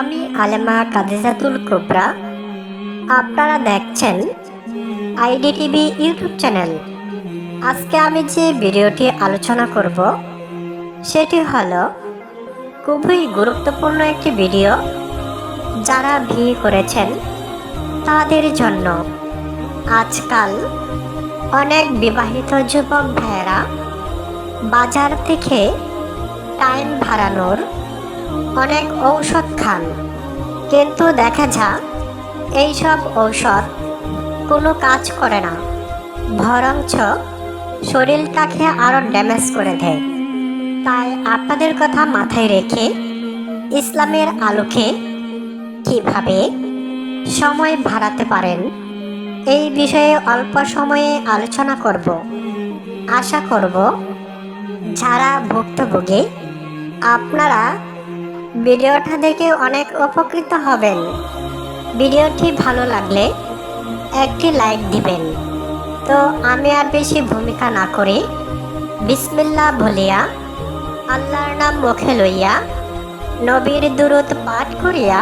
আমি আলেমা কাদিজাতুল কোবরা। আপনারা দেখছেন আইডি টিভি ইউটিউব চ্যানেল। আজকে আমি যে ভিডিওটি আলোচনা করব, সেটি হল খুবই গুরুত্বপূর্ণ একটি ভিডিও যারা ভি করেছেন তাদের জন্য। আজকাল অনেক বিবাহিত যুবক ভাইয়েরা বাজার থেকে টাইম ভাড়ানোর অনেক ঔষধ খান। কিন্তু দেখা যা এইসব ঔষধ কোনো কাজ করে না। বরঞ্চ শরীরটাকে আরও ড্যামেজ করে দেয়। তাই আপনাদের কথা মাথায় রেখে ইসলামের আলোকে কীভাবে সময় ভাড়াতে পারেন, এই বিষয়ে অল্প সময়ে আলোচনা করব। আশা করব, যারা ভুক্তভোগী, আপনারা ভিডিওটা দেখে অনেক উপকৃত হবেন। ভিডিওটি ভালো লাগলে একটি লাইক দিবেন। তো আমি আর বেশি ভূমিকা না করি। বিসমিল্লা বলিয়া, আল্লাহর নাম মুখে লইয়া, নবীর দূরত পাঠ করিয়া,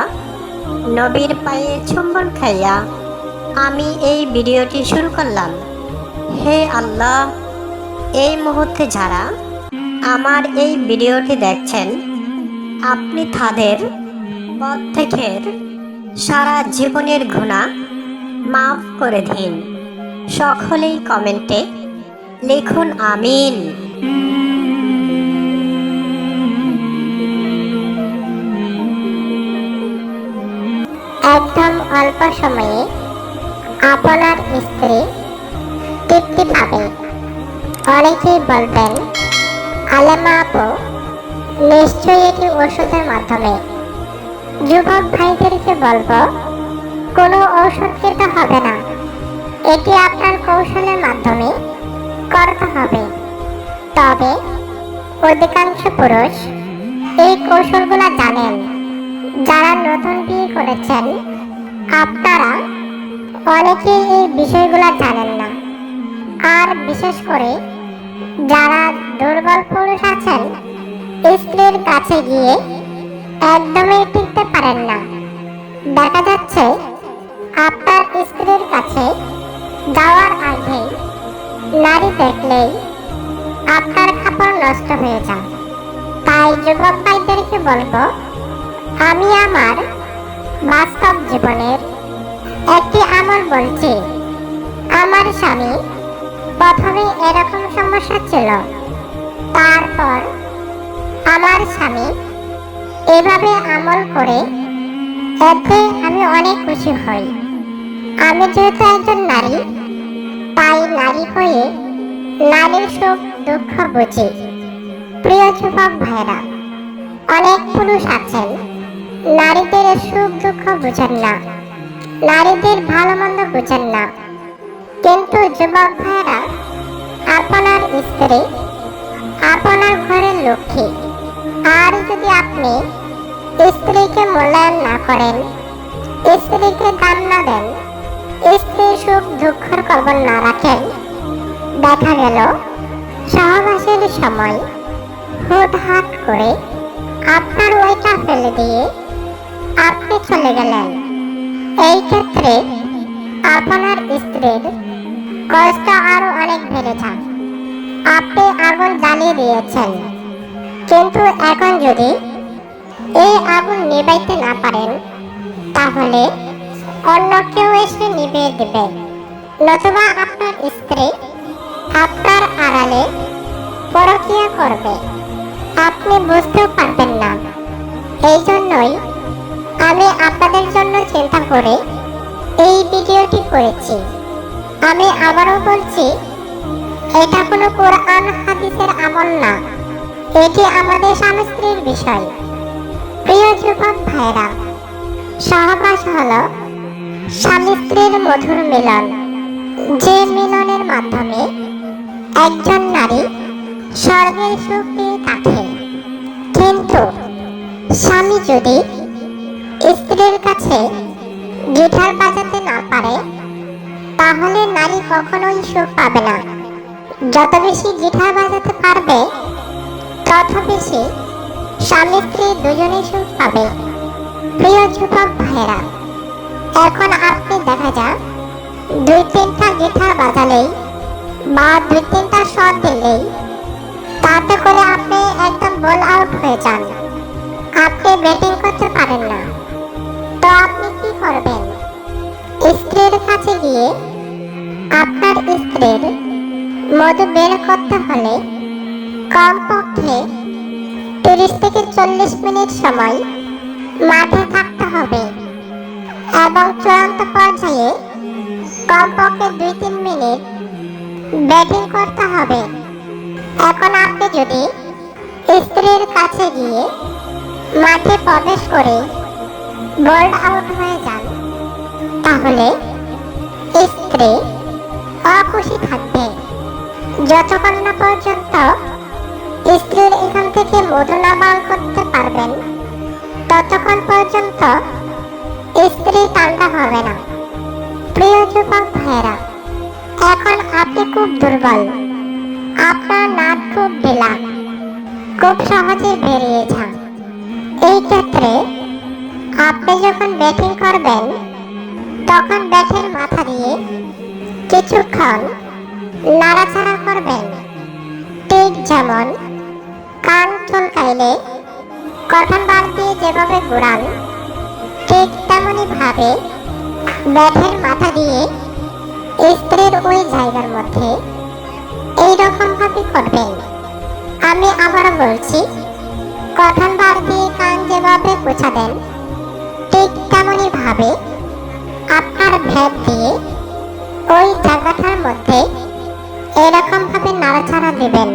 নবীর পায়ে চুম্বন খাইয়া আমি এই ভিডিওটি শুরু করলাম। হে আল্লাহ, এই মুহূর্তে যারা আমার এই ভিডিওটি দেখছেন আপনি তাদের থেকে সারা জীবনের গুণা মাফ করে দিন। সকলেই কমেন্টে লিখুন আমিন। একদম অল্প সময়ে আপনার স্ত্রী তৃপ্তি পাবে। অনেকেই বলবেন, আলেমা আপু নিশ্চয়ই এটি ওষুধের মাধ্যমে। যুবক ভাইদেরকে বলব? কোনো ঔষধ খেতে হবে না। এটি আপনার কৌশলের মাধ্যমে করতে হবে। তবে অধিকাংশ পুরুষ এই কৌশলগুলো জানেন। যারা নতুন বিয়ে করেছেন, আপনারা অনেকেই এই বিষয়গুলো জানেন না। আর বিশেষ করে যারা দুর্বল পুরুষ আছেন স্ত্রীর কাছে গিয়ে একদমই টিকতে পারেন না। দেখা যাচ্ছে আপনার স্ত্রীর কাছে যাওয়ার আগে নারী দেখলেই আপনার কাপড় নষ্ট হয়ে যায়। তাই যুবক ভাইদেরকে বলব, আমি আমার বাস্তব জীবনের একটি আমল বলছি, আমার স্বামী প্রথমে এরকম সমস্যা ছিল, তারপর আমার স্বামী এভাবে আমল করে, এতে আমি অনেক খুশি হই। আমি যেহেতু একজন নারী, তাই নারী হয়ে নারীর সুখ দুঃখ বুঝি। প্রিয় যুবক ভাইরা অনেক পুরুষ আছেন, নারীদের সুখ দুঃখ বুঝেন না, নারীদের ভালো মন্দ বুঝেন না। কিন্তু যুবক ভাইরা আপনার স্ত্রী, আপনার ঘরের লক্ষ্মী আর যদি আপনি স্ত্রীকে মূল্যায়ন না করেন, স্ত্রীকে দাম না দেন স্ত্রীর সুখ দুঃখের খবর না রাখেন, দেখা গেল সহবাসের সময় হুট হাট করে আপনার ওইটা ফেলে দিয়ে আপনি চলে গেলেন। এই ক্ষেত্রে আপনার স্ত্রীর কষ্ট আরও অনেক বেড়ে যায়। আপনি আগুন জ্বালিয়ে দিয়েছেন। কিন্তু এখন যদি এই আগুন নিবাইতে না পারেন, তাহলে অন্য কেউ এসে নিভিয়ে দেবে। নতুবা আপনার স্ত্রী আপনার আড়ালে পরকিয়া করবে। আপনি বুঝতেও পারবেন না। এই জন্যই আমি আপনাদের জন্য চিন্তা করে এই ভিডিওটি করেছি। আমি আবারও বলছি, এটা কোনো কোরআন, হাদিসের আমল না। এটি আমাদের স্বামী স্ত্রীর বিষয়। প্রিয় যুবক ভাইরা সহবাস হল স্বামী মধুর মিলন। যে মিলনের মাধ্যমে একজন নারী স্বর্গের সুখ পেয়ে থাকে। কিন্তু স্বামী যদি স্ত্রীর কাছে গিটার বাজাতে না পারে, তাহলে নারী কখনোই সুখ পাবে না। যত বেশি গিটার বাজাতে পারবে তত বেশি স্বামী স্ত্রী দুজনেই সুখ পাবে। প্রিয় যুবক ভাইরা এখন আপনি দেখা যাক দুই তিনটা গিটার বাজালেই বা দুই তিনটা শট দিলেই তাতে করে আপনি একদম বল আউট হয়ে যান। আপনি ব্যাটিং করতে পারেন না। তো আপনি কি করবেন? স্ত্রীর কাছে গিয়ে আপনার স্ত্রীর মধু বের করতে হলে কমপক্ষে তিরিশ থেকে চল্লিশ মিনিট সময় মাঠে থাকতে হবে এবং চূড়ান্ত পর্যায়ে কমপক্ষে দুই তিন মিনিট ব্যাটিং করতে হবে। এখন আপনি যদি স্ত্রীর কাছে গিয়ে মাঠে প্রবেশ করে বোল্ড আউট হয়ে যান, তাহলে স্ত্রী অখুশি থাকবে। যতক্ষণ না পর্যন্ত স্ত্রীর এখান থেকে মধু না বার করতে পারবেন। ততক্ষণ পর্যন্ত স্ত্রী ঠান্ডা হবে না। প্রিয় যুবক ভাইয়েরা, এখন আপনি খুব দুর্বল। আপনার নাক খুব ঢিলা। খুব সহজে বেরিয়ে যান। এই ক্ষেত্রে আপনি যখন ব্যাটিং করবেন, তখন ব্যাটের মাথা দিয়ে কিছুক্ষণ নাড়াচাড়া করবেন। ঠিক যেমন কান চুলকাইলে কটন বার দিয়ে যেভাবে ঘোরান ঠিক তেমনই ভাবে ব্যাটের মাথা দিয়ে স্ত্রীর ওই জায়গার মধ্যে এইরকম ভাবে করবেন। আমি আবার বলছি কটন বার দিয়ে কান যেভাবে পোছা দেন, ঠিক তেমনই ভাবে আপনার ভেদ দিয়ে ওই জায়গাটার মধ্যে এরকমভাবে নাড়াচাড়া দেবেন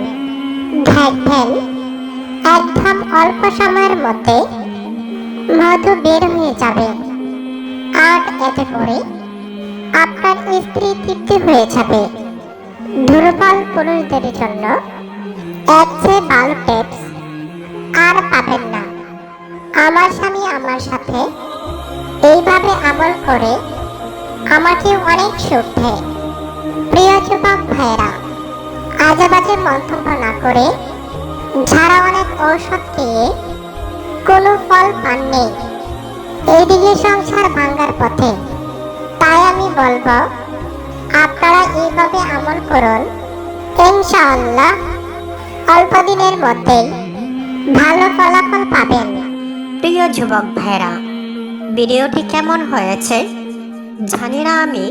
দেখবেন একদম অল্প সময়ের মধ্যে মধু বের হয়ে যাবে। আর এতে করে আপনার স্ত্রী তৃপ্তি হয়ে যাবে। দুর্বল পুরুষদের জন্য এক চেয়ে ভালো টিপস আর পাবেন না। আমার স্বামী আমার সাথে এইভাবে আমল করে আমাকে অনেক সুখ প্রিয় যুবক ভাইয়েরা আজে বাজে মন্তব্য না করে যারা অনেক ঔষধ খেয়ে কোনো ফল পাননি। এইদিকে সংসার ভাঙ্গার পথে। তাই আমি বলব, আপনারা এইভাবে আমল করুন। ইনশাআল্লাহ, অল্প দিনের মধ্যেই ভালো ফলাফল পাবেন। প্রিয় যুবক ভাইরা ভিডিওটি কেমন হয়েছে জানি না আমি।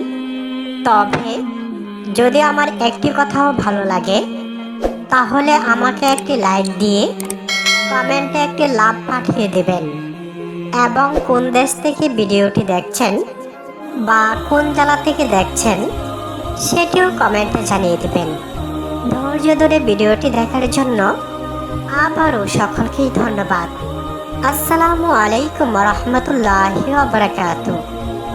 তবে যদি আমার একটি কথাও ভালো লাগে তাহলে আমাকে একটি লাইক দিয়ে কমেন্টে একটি লাভ পাঠিয়ে দেবেন। এবং কোন দেশ থেকে ভিডিওটি দেখছেন বা কোন জেলা থেকে দেখছেন সেটিও কমেন্টে জানিয়ে দেবেন। ধৈর্য ধরে ভিডিওটি দেখার জন্য আবারও সকলকেই ধন্যবাদ। আসসালামু আলাইকুম রহমতুল্লাহ বারকাতুহ।